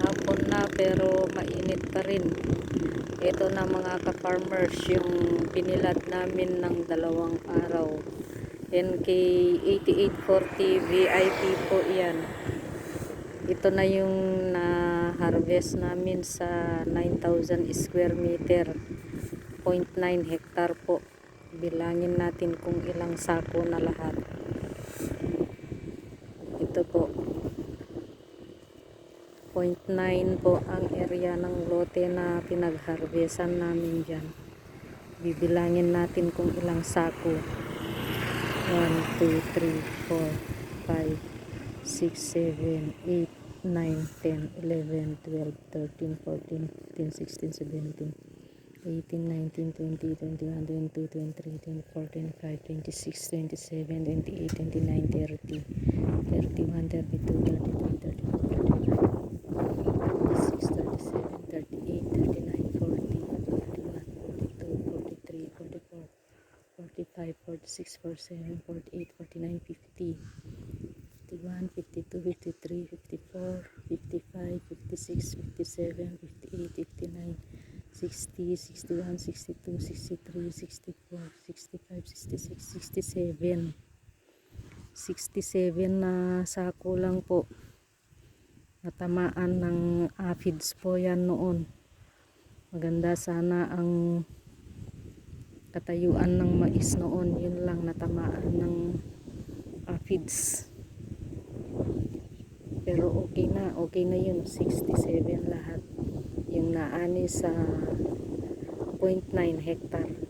Hapon na pero mainit pa rin. Ito na mga ka-farmers yung binilad namin ng dalawang araw. NK 8840 VIP po yan. Ito na yung na-harvest namin sa 9,000 square meter. 0.9 hectare po. Bilangin natin kung ilang sako na lahat. Ito po. 0.9 po ang area ng lote na pinagharvestan namin dyan. Bibilangin natin kung ilang sako. 1, 2, 3, 4, 5, 6, 7, 8, 9, 10, 11, 12, 13, 14, 15, 16, 17, 18, 19, 20, 21, 22, 23, 24, 25, 26, 27, 28, 29, 30, 31, 32, 33, 34, 35, 45, 46, 47, 48, 49, 50, 51, 52, 53, 54, 55, 56, 57, 58, 59, 60, 61, 62, 63, 64, 65, 66, 67. 67 na sako lang po. Natamaan ng aphids po yan noon. Maganda sana ang katayuan ng mais noon. Yun lang natamaan ng aphids. Pero okay na. Okay na yun. 67 lahat. Yung naani sa 0.9 hectare.